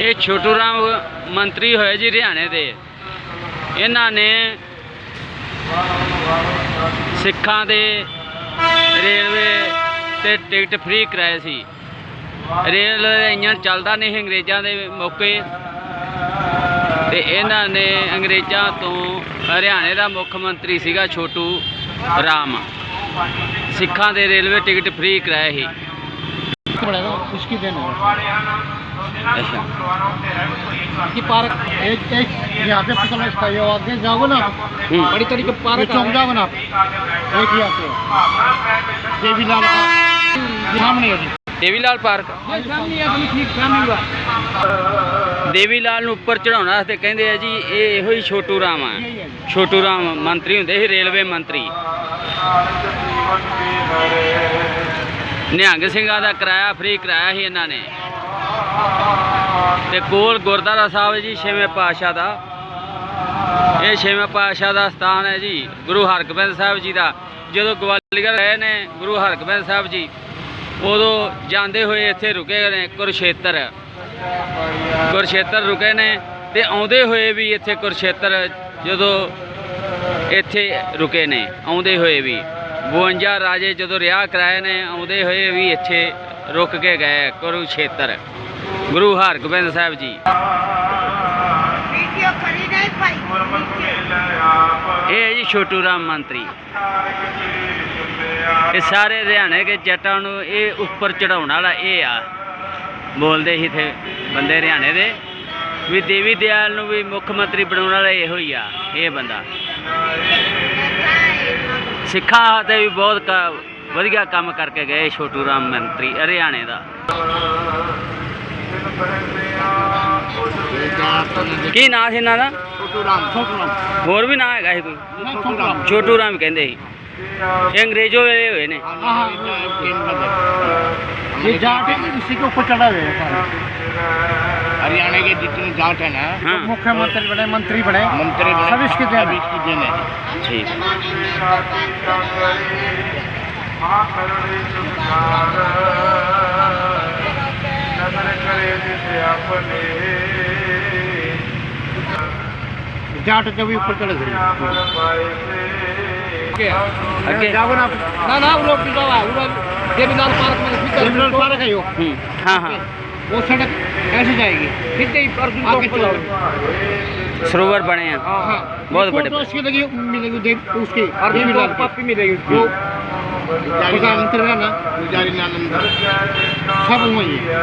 ਇਹ ਛੋਟੂ ਰਾਮ ਮੰਤਰੀ ਹੋਏ ਜੀ ਹਰਿਆਣੇ ਦੇ। ਇਹਨਾਂ ਨੇ ਸਿੱਖਾਂ ਦੇ ਰੇਲਵੇ ਤੇ ਟਿਕਟ ਫ੍ਰੀ ਕਰਾਏ ਸੀ। ਰੇਲ ਇੰਜਣ ਚੱਲਦਾ ਨਹੀਂ ਅੰਗਰੇਜ਼ਾਂ ਦੇ ਮੌਕੇ। ਤੇ ਇਹਨਾਂ ਨੇ ਅੰਗਰੇਜ਼ਾਂ ਤੋਂ ਹਰਿਆਣੇ ਦਾ ਮੁੱਖ ਮੰਤਰੀ ਸੀਗਾ ਛੋਟੂ ਰਾਮ। ਸਿੱਖਾਂ ਦੇ ਰੇਲਵੇ ਟਿਕਟ ਫ੍ਰੀ ਕਰਾਏ ਸੀ। पड़ेगा उसकी देन है ਅੱਛਾ कि पार्क एक एक यहाँ पे फसल इसका ये आगे जाओगे ना हम्म। बड़ी तरीके हाँ। पार्क चौक जाओगे ना आप एक यहाँ पे देवीलाल का सामने है जी ਦੇਵੀ ਲਾਲ ਪਾਰਕ सामने है अभी ठीक सामने हुआ ਦੇਵੀ ਲਾਲ ਨੂੰ ਉੱਪਰ ਚੜਾਉਣ ਵਾਸਤੇ ਕਹਿੰਦੇ ਆ ਜੀ ਇਹ ਇਹੋ ਹੀ ਛੋਟੂ ਰਾਮ ਆ यही है जी ਛੋਟੂ ਰਾਮ ਮੰਤਰੀ ਹੁੰਦੇ ਸੀ ਰੇਲਵੇ ਮੰਤਰੀ ਨਿਹੰਗ ਸਿੰਘਾਂ ਦਾ ਕਿਰਾਇਆ ਫ੍ਰੀ ਕਿਰਾਇਆ ਸੀ ਇਹਨਾਂ ਨੇ। ਤੇ ਕੋਲ ਗੁਰਦੁਆਰਾ ਸਾਹਿਬ ਜੀ, ਛੇਵੇਂ ਪਾਤਸ਼ਾਹ ਦਾ। ਇਹ ਛੇਵੇਂ ਪਾਤਸ਼ਾਹ ਦਾ ਸਥਾਨ ਹੈ ਜੀ, ਗੁਰੂ ਹਰਗੋਬਿੰਦ ਸਾਹਿਬ ਜੀ ਦਾ। ਜਦੋਂ ਗਵਾਲੀਅਰ ਗਏ ਨੇ ਗੁਰੂ ਹਰਗੋਬਿੰਦ ਸਾਹਿਬ ਜੀ, ਉਦੋਂ ਜਾਂਦੇ ਹੋਏ ਇੱਥੇ ਰੁਕੇ ਨੇ ਕੁਰਸ਼ੇਤਰ। ਕੁਰਸ਼ੇਤਰ ਰੁਕੇ ਨੇ ਤੇ ਆਉਂਦੇ ਹੋਏ ਵੀ ਇੱਥੇ ਕੁਰਸ਼ੇਤਰ ਜਦੋਂ ਇੱਥੇ ਰੁਕੇ ਨੇ, ਆਉਂਦੇ ਹੋਏ ਵੀ। 52 ਰਾਜੇ ਜਦੋਂ ਰਿਆ ਕਰਾਏ ਨੇ ਆਉਂਦੇ ਹੋਏ ਵੀ ਇੱਥੇ ਰੁਕ ਕੇ ਗਏ ਕਰੂ ਖੇਤਰ ਗੁਰੂ ਹਰਗੋਬਿੰਦ ਸਾਹਿਬ ਜੀ। ਇਹ ਜੀ ਛੋਟੂ ਰਾਮ ਮੰਤਰੀ। ਇਹ ਸਾਰੇ ਹਰਿਆਣੇ ਦੇ ਜੱਟਾਂ ਨੂੰ ਇਹ ਉੱਪਰ ਚੜਾਉਣ ਵਾਲਾ ਇਹ ਆ। ਬੋਲਦੇ ਹੀ ਤੇ ਬੰਦੇ ਹਰਿਆਣੇ ਦੇ। ਵੀ ਦੇਵੀ ਦਿਆਲ ਨੂੰ ਵੀ ਮੁੱਖ ਮੰਤਰੀ ਬਣਾਉਣ ਵਾਲਾ ਇਹੋ ਹੀ ਆ ਇਹ ਬੰਦਾ। ਸਿੱਖਾਂ ਤੇ ਵੀ ਬਹੁਤ ਵਧੀਆ ਕੰਮ ਕਰਕੇ ਗਏ ਛੋਟੂ ਰਾਮ ਮੰਤਰੀ, ਹਰਿਆਣੇ ਦਾ। ਕੀ ਨਾਂ ਸੀ ਇਹਨਾਂ ਦਾ? ਛੋਟੂ ਰਾਮ ਛੋਟੂ ਰਾਮ ਹੋਰ ਵੀ ਨਾਂ ਹੈਗਾ ਸੀ ਕੋਈ? ਛੋਟੂ ਰਾਮ ਕਹਿੰਦੇ ਸੀ। ਇਹ ਅੰਗਰੇਜ਼ੋ ਵੇਲੇ ਹੋਏ ਨੇ। ਇਹ ਜਾਟ ਇਸੇ ਕੇ ਉੱਪਰ ਚੜਾ ਹੋਇਆ ਹੈ हरियाणा के जितने जाट है ना हाँ। तो मुख्यमंत्री बने मंत्री बने। मंत्री बने। सभी इसके देन है। इसकी देन है। ठीक। जाट जब भी ऊपर चढ़े गए जाओ ना ना उड़ो उड़ो देवीलाल पार्क में देवीलाल पार्क है यो। हम्म। हाँ हाँ। वो सड़क ऐसे जाएगी सीधे ही अर्जुन आगे चौक पर चलो जाओ ਸਰੋਵਰ ਬਣੇ ਆ हाँ बहुत इसको बड़े- तो इसकी लगी मिलेगी देव उसकी अर्जुन देवीलाल चौक की पप्पी मिलेगी जो उसको प्रधानमंत्री है ना पुजारी नानंद सब वही है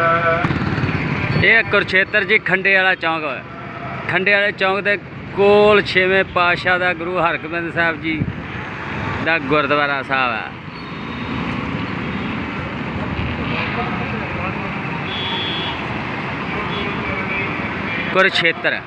ਇਹ ਕੁਰਛੇਤਰ ਜੀ ਖੰਡੇ ਵਾਲਾ ਚੌਂਕ ਹੈ ਖੰਡੇ ਵਾਲੇ ਚੌਂਕ ਦੇ ਕੋਲ ਛੇਵੇਂ ਪਾਤਸ਼ਾਹ ਦਾ ਗੁਰੂ ਹਰਗੋਬਿੰਦ ਸਾਹਿਬ ਜੀ ਦਾ ਗੁਰਦੁਆਰਾ ਸਾਹਿਬ ਹੈ ਕੁਰਕਸ਼ੇਤਰ